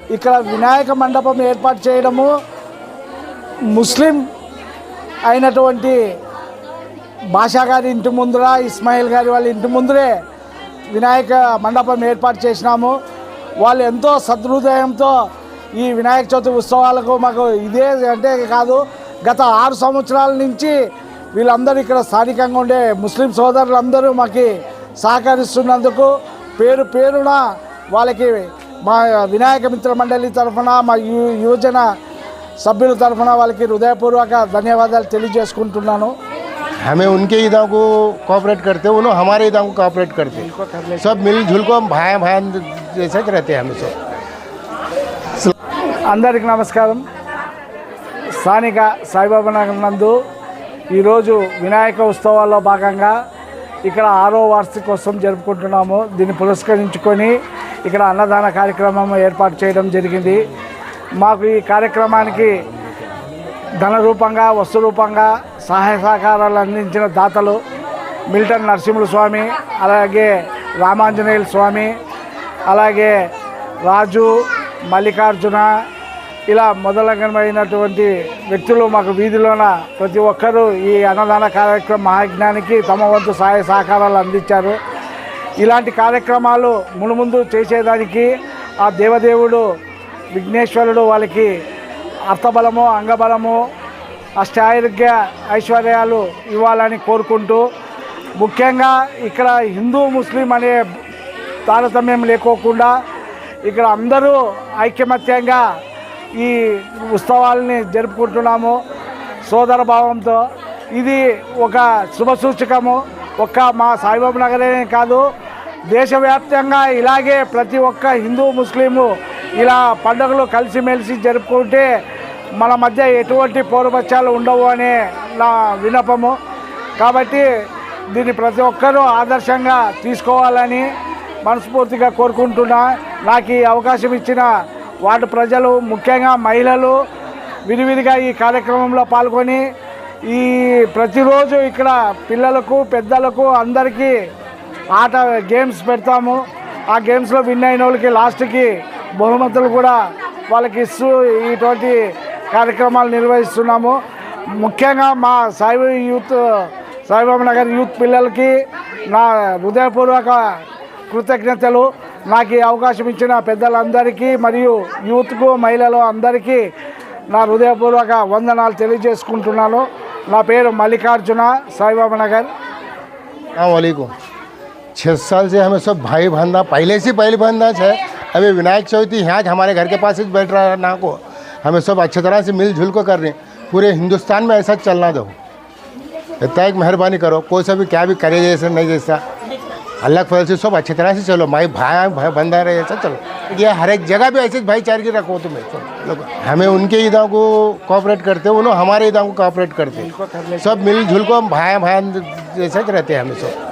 ఇక్కడ వినాయక మండపం ఏర్పాటు చేయడము ముస్లిం అయినటువంటి భాషా గారి ఇంటి ముందర ఇస్మాయిల్ గారి వాళ్ళ ఇంటి ముందరే వినాయక మండపం ఏర్పాటు చేసినాము. వాళ్ళు ఎంతో సదృదయంతో ఈ వినాయక చవితి ఉత్సవాలకు మాకు ఇదే అంటే కాదు గత ఆరు సంవత్సరాల నుంచి వీళ్ళందరూ ఇక్కడ స్థానికంగా ఉండే ముస్లిం సోదరులందరూ మాకు సహకరిస్తున్నందుకు పేరు పేరున వాళ్ళకి మా వినాయక మిత్ర మండలి తరఫున మా యు యువజన సభ్యుల తరఫున వాళ్ళకి హృదయపూర్వక ధన్యవాదాలు తెలియజేసుకుంటున్నాను हमें उनके ईदों को कोऑपरेट करते हैं उन्होंने हमारे ईदों को कोऑपरेट करते हैं सब मिलजुल को हम भाई भाई जैसे ही रहते हैं हमें सब అందరికి నమస్కారం స్థానిక సాయిబాబా నగర్ నందు ఈరోజు వినాయక ఉత్సవాల్లో భాగంగా ఇక్కడ ఆరో వార్షికోత్సవం జరుపుకుంటున్నాము దీన్ని పురస్కరించుకొని ఇక్కడ అన్నదాన కార్యక్రమం ఏర్పాటు చేయడం జరిగింది. మాకు ఈ కార్యక్రమానికి ధన రూపంగా వస్తు రూపంగా సహాయ సహకారాలు అందించిన దాతలు మిల్టన్ నరసింహుల స్వామి అలాగే రామాంజనేయుల స్వామి అలాగే రాజు మల్లికార్జున ఇలా మొదలగమైనటువంటి వ్యక్తులు మాకు వీధిలోన ప్రతి ఒక్కరూ ఈ అన్నదాన కార్యక్రమ మహాజ్ఞానికి తమ వంతు సహాయ సహకారాలు అందించారు. ఇలాంటి కార్యక్రమాలు మునుముందు చేసేదానికి ఆ దేవదేవుడు విఘ్నేశ్వరుడు వాళ్ళకి అర్థబలము అంగబలము అష్టారోగ్య ఐశ్వర్యాలు ఇవ్వాలని కోరుకుంటూ ముఖ్యంగా ఇక్కడ హిందూ ముస్లిం అనే తారతమ్యం లేకోకుండా ఇక్కడ అందరూ ఐకమత్యంగా ఈ ఉత్సవాలని జరుపుకుంటున్నాము సోదర భావంతో. ఇది ఒక శుభసూచకము ఒక్క మా సాయిబాబు నగరే కాదు దేశవ్యాప్తంగా ఇలాగే ప్రతి ఒక్క హిందూ ముస్లిము ఇలా పండుగలు కలిసిమెలిసి జరుపుకుంటే మన మధ్య ఎటువంటి పోరుపక్షాలు ఉండవు అనే నా విన్నపము. కాబట్టి దీన్ని ప్రతి ఒక్కరూ ఆదర్శంగా తీసుకోవాలని మనస్ఫూర్తిగా కోరుకుంటున్నా. నాకు ఈ అవకాశం ఇచ్చిన వార్డు ప్రజలు ముఖ్యంగా మహిళలు విరివిరిగా ఈ కార్యక్రమంలో పాల్గొని ఈ ప్రతిరోజు ఇక్కడ పిల్లలకు పెద్దలకు అందరికీ ఆట గేమ్స్ పెడతాము. ఆ గేమ్స్లో విన్ అయిన వాళ్ళకి లాస్ట్కి బహుమతులు కూడా వాళ్ళకి ఇస్తూ ఇటువంటి కార్యక్రమాలు నిర్వహిస్తున్నాము. ముఖ్యంగా మా సాయి యూత్ సాయిబాబు నగర్ యూత్ పిల్లలకి నా హృదయపూర్వక కృతజ్ఞతలు. నాకు ఈ అవకాశం ఇచ్చిన పెద్దలందరికీ మరియు యూత్కు మహిళలు అందరికీ నా హృదయపూర్వక వందనాలు తెలియజేసుకుంటున్నాను. నా పేరు మల్లికార్జున సాయిబాబు నగర్. छः साल से हमें सब भाई बंदा पहले से पहले बंदा है अभी विनायक चौथी यहाँ हमारे घर के पास ही बैठ रहा है ना को। हमें सब अच्छी तरह से मिलजुल को कर रहे हैं। पूरे हिंदुस्तान में ऐसा चलना दो। इतना एक मेहरबानी करो, कोई सा भी क्या भी करे जैसा, नहीं जैसा। अल्लाह के फजल से सब अच्छी तरह से चलो। भाई भाई भाई बंदा रहे ऐसा चलो। ये हर एक जगह भी ऐसे भाईचारगी रखो तुम्हें। लोग हमें उनके ईदों को कॉपरेट करते हैं उन्होंने हमारे ईदों को कॉपरेट करते सब मिलजुल को भाई भाई जैसे रहते हैं हमें सब।